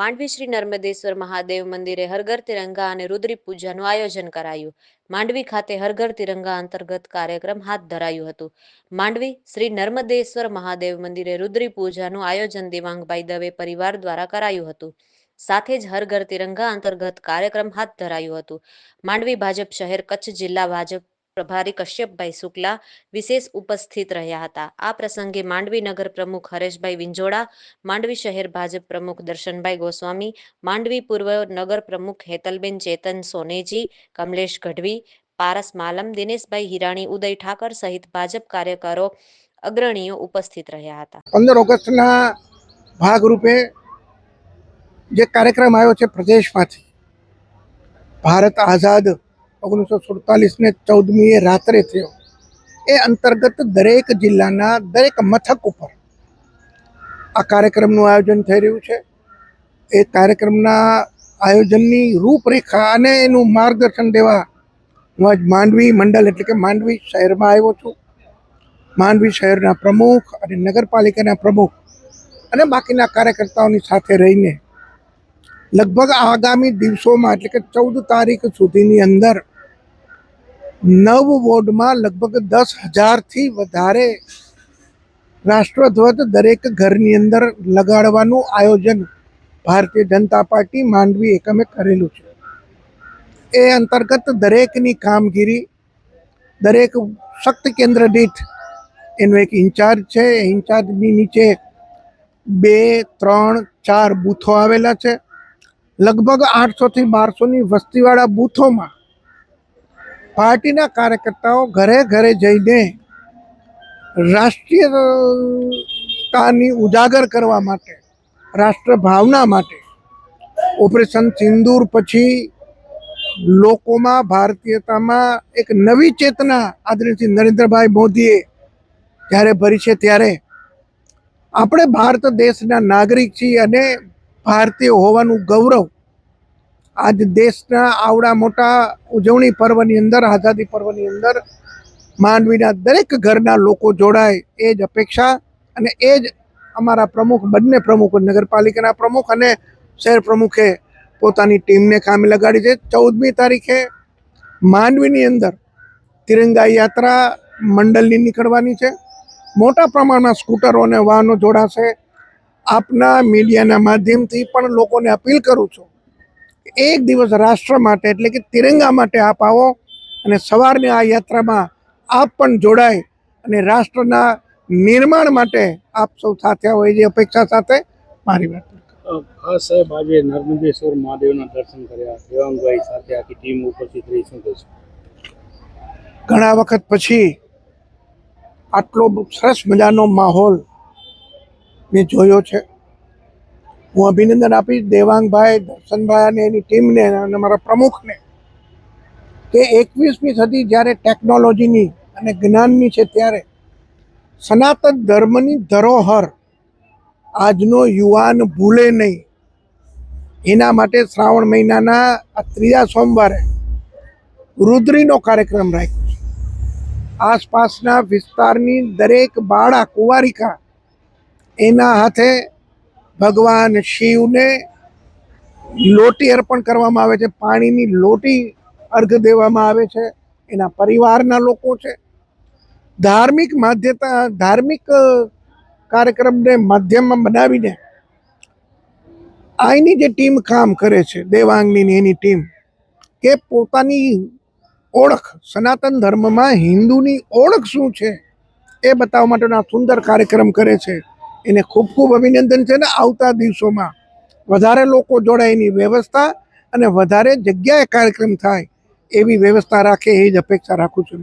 માંડવી શ્રી નર્મદેશ્વર મહાદેવ મંદિરે હરઘર તિરંગા અને રુદ્રી પૂજાનું આયોજન કરાયું. માંડવી ખાતે હરઘર તિરંગા અંતર્ગત કાર્યક્રમ હાથ ધરાયું હતું. માંડવી શ્રી નર્મદેશ્વર મહાદેવ મંદિરે રુદ્રી પૂજાનું આયોજન દેવાંગભાઈ દવે પરિવાર દ્વારા કરાયું હતું. સાથે જ હરઘર તિરંગા અંતર્ગત કાર્યક્રમ હાથ ધરાયું હતું. માંડવી ભાજપ શહેર કચ્છ જિલ્લા ભાજપ પ્રભારી કશ્યપભાઈ શુક્લા વિશેષ ઉપસ્થિત રહ્યા હતા. આ પ્રસંગે માંડવી નગર પ્રમુખ હરેશભાઈ વિંજોડા માંડવી શહેર ભાજપ પ્રમુખ દર્શનભાઈ ગોસ્વામી, માંડવી પૂર્વ નગર પ્રમુખ હેતલબેન ચેતન સોનેજી, કમલેશ ગઢવી, પારસ માલમ, દિનેશભાઈ હિરાણી, ઉદય ઠાકર સહિત ભાજપ કાર્યકરો અગ્રણીઓ ઉપસ્થિત રહ્યા હતા. પંદર ઓગસ્ટના ભાગરૂપે જે કાર્યક્રમ આવ્યો છે પ્રદેશમાંથી, ભારત આઝાદ ઓગણીસો સુડતાલીસને ચૌદમીએ રાત્રે થયો. એ અંતર્ગત દરેક જિલ્લાના દરેક મથક ઉપર આ કાર્યક્રમનું આયોજન થઈ રહ્યું છે. એ કાર્યક્રમના આયોજનની રૂપરેખા અને એનું માર્ગદર્શન દેવા હું આજ માંડવી મંડળ એટલે કે માંડવી શહેરમાં આવ્યો છું. માંડવી શહેરના પ્રમુખ અને નગરપાલિકાના પ્રમુખ અને બાકીના કાર્યકર્તાઓની સાથે રહીને લગભગ આગામી દિવસોમાં એટલે કે ચૌદ તારીખ સુધીની અંદર નવ વોર્ડમાં લગભગ દસ હજારથી વધારે રાષ્ટ્રધ્વજ દરેક ઘરની અંદર લગાડવાનું આયોજન ભારતીય જનતા પાર્ટી માંડવી એકમે કરેલું છે. એ અંતર્ગત દરેકની કામગીરી, દરેક શક્તિ કેન્દ્ર દીઠ એનો એક ઇન્ચાર્જ છે, એ ઇન્ચાર્જની નીચે બે, ત્રણ, ચાર બૂથો આવેલા છે. લગભગ આઠસોથી બારસોની વસ્તીવાળા બૂથોમાં પાર્ટીના કાર્યકર્તાઓ ઘરે ઘરે જઈને રાષ્ટ્રીયતાની ઉજાગર કરવા માટે રાષ્ટ્ર ભાવના માટે ઓપરેશન સિંદૂર પછી લોકોમાં, ભારતીયતામાં એક નવી ચેતના આદરણીય નરેન્દ્રભાઈ મોદીએ જ્યારે ભરી છે ત્યારે આપણે ભારત દેશના નાગરિક છીએ અને ભારતીય હોવાનું ગૌરવ આજ દેશના આવડા મોટા ઉજવણી પર્વની અંદર, આઝાદી પર્વની અંદર માંડવીના દરેક ઘરના લોકો જોડાય, એ જ અપેક્ષા અને એ જ અમારા પ્રમુખ, બંને પ્રમુખ, નગરપાલિકાના પ્રમુખ અને શહેર પ્રમુખે પોતાની ટીમને કામે લગાડી છે. ચૌદમી તારીખે માંડવીની અંદર તિરંગા યાત્રા મંડળની નીકળવાની છે. મોટા પ્રમાણમાં સ્કૂટરો અને વાહનો જોડાશે. આપના મીડિયાના માધ્યમથી પણ લોકોને અપીલ કરું છું એક દિવસ રાષ્ટ્ર માટે એટલે કે તિરંગા માટે આપ આવો અને સવારની આ યાત્રામાં આપ પણ જોડાય અને રાષ્ટ્રના નિર્માણ માટે આપ સૌ સાથે આવો એવી અપેક્ષા સાથે મારી વાત હા સાહેબ આજે નર્મદેશ્વર મહાદેવના દર્શન કર્યા. દેવાંગભાઈ સાથે આખી ટીમ ઉપસ્થિત રહી. શું કહેશો ઘણા વખત પછી આટલો સરસ મજાનો માહોલ મેં જોયો છે. હું અભિનંદન આપીશ દેવાંગભાઈ, દર્શનભાઈ અને એની ટીમને અને મારા પ્રમુખને કે એકવીસમી સદી જ્યારે ટેકનોલોજીની અને જ્ઞાનની છે ત્યારે સનાતન ધર્મની ધરોહર આજનો યુવાન ભૂલે નહીં. એના માટે શ્રાવણ મહિનાના આ ત્રીજા સોમવારે રુદ્રીનો કાર્યક્રમ રાખ્યો છે. આસપાસના વિસ્તારની દરેક બાળા કુંવારિકા એના હાથે ભગવાન શિવને લોટી અર્પણ કરવામાં આવે છે. પાણીની લોટી અર્ઘ દેવામાં આવે છે. એના પરિવારના લોકો છે. ધાર્મિક માધ્યતા, ધાર્મિક કાર્યક્રમને માધ્યમમાં બનાવીને આની જે ટીમ કામ કરે છે, દેવાંગની એની ટીમ, કે પોતાની ઓળખ, સનાતન ધર્મમાં હિન્દુની ઓળખ શું છે, એ બતાવવા માટેનો આ સુંદર કાર્યક્રમ કરે છે. એને ખૂબ ખૂબ અભિનંદન છે ને આવતા દિવસોમાં વધારે લોકો જોડાય એની વ્યવસ્થા અને વધારે જગ્યાએ કાર્યક્રમ થાય એવી વ્યવસ્થા રાખે એ જ અપેક્ષા રાખું છું.